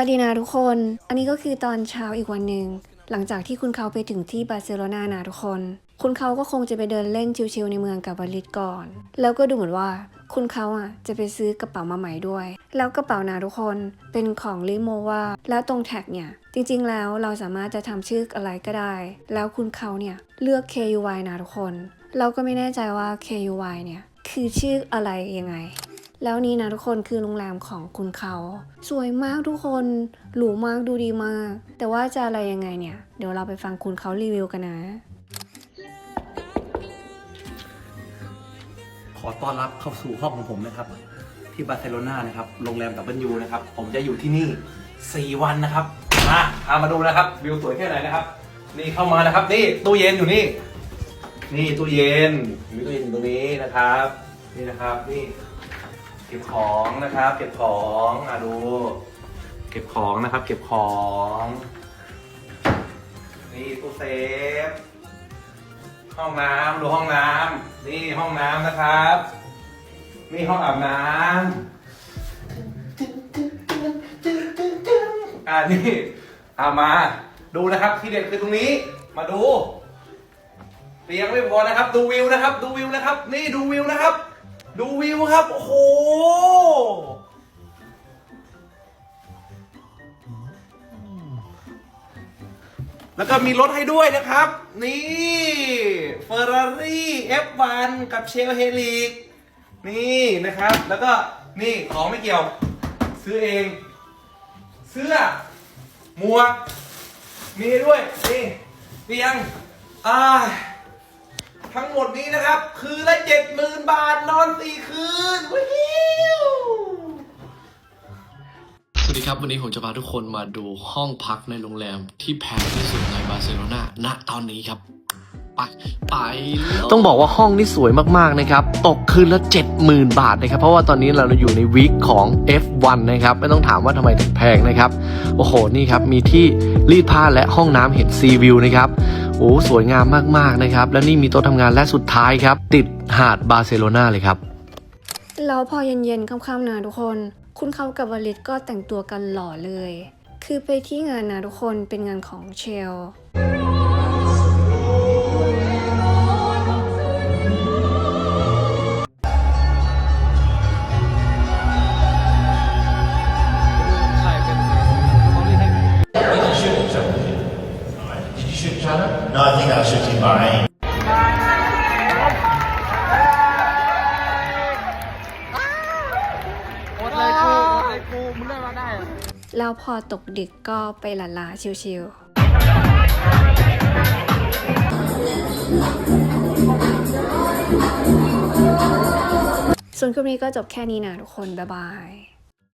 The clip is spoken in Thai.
วัสดีนะทุกคน อันนี้ก็คือตอนเช้าอีกวันหนึ่ง หลังจากที่คุณเขาไปถึงที่บาร์เซโลนานะทุกคน คุณเขาก็คงจะไปเดินเล่นชิลๆในเมืองกับวาลิดก่อน แล้วก็ดูเหมือนว่า คุณเขาอะจะไปซื้อกระเป๋ามาใหม่ด้วย แล้วกระเป๋านะทุกคนเป็นของลิโมว่าแล้วตรงแท็กเนี่ย จริงๆแล้วเราสามารถจะทำชื่ออะไรก็ได้ แล้วคุณเขาเนี่ยเลือก KUY นะทุกคน เราก็ไม่แน่ใจว่า KUY เนี่ยคือชื่ออะไรยังไง แล้วนี่นะทุกคนคือโรงแรมของคุณเขา สวยมากทุกคนหรูมากดูดีมาก แต่ว่าจะอะไรยังไงเนี่ย เดี๋ยวเราไปฟังคุณเขารีวิวกันนะ ขอต้อนรับเข้าสู่ห้องของผมนะครับที่บาร์เซโลนานะครับโรงแรมดับเบิลยูนะครับ ผมจะอยู่ที่นี่ 4 วันนะครับมาพามาดูนะครับ วิวสวยแค่ไหนนะครับ นี่เข้ามานะครับ นี่ตู้เย็นอยู่นี่ นี่ตู้เย็นมีตู้เย็นอยู่ตรงนี้นะครับ นี่นะครับนี่ เก็บของนะครับ เก็บของอะดู เก็บของนะครับ เก็บของ นี่ตู้เซฟ ห้องน้ำดูห้องน้ำนี่ห้องน้ำนะครับ นี่ห้องอาบน้ำอ่านี่เอามา ดูนะครับที่เด็ดคือตรงนี้ มาดูเตียงไม่พอนะครับ ดูวิวนะครับ ดูวิวนะครับ นี่ดูวิวนะครับ ดูวิวครับ โอ้โห แล้วก็มีรถให้ด้วยนะครับ นี่เฟอร์รารี่ F1 กับเชลเฮลิกนี่นะครับ แล้วก็นี่ของไม่เกี่ยว ซื้อเอง เสื้อ หมวก มีด้วย นี่เตียง อ่า ทั้งหมดนี้นะครับ คือละเจ็ดหมื่นบาทนอนสี่คืนวิวสวัสดีครับวันนี้ผมจะพาทุกคนมาดูห้องพักในโรงแรมที่แพงที่สุดในบาร์เซโลนาณตอนนี้ครับไปไปเลยต้องบอกว่าห้องนี่สวยมากๆนะครับ ตกคืนละ 70,000 บาทนะครับ เพราะว่าตอนนี้เราอยู่ในวีคของ F1 นะครับ ไม่ต้องถามว่าทำไมถึงแพงนะครับ โอ้โห นี่ครับ มีที่รีดผ้าและห้องน้ำเห็นซีวิวนะครับ โอ้สวยงามมากๆนะครับ และนี่มีโต๊ะทำงานและสุดท้ายครับ ติดหาดบาร์เซโลนาเลยครับ แล้วพอเย็นๆค่ำๆนะทุกคน คุณเขากับวลิตก็แต่งตัวกันหล่อเลย คือไปที่งานนะทุกคนเป็นงานของเชล No, I think I was shooting Bahrain. แล้วพอตกดึกก็ไปหลาลาชิวๆ ส่วนคลิปนี้ก็จบแค่นี้นะทุกคน บ๊ายบาย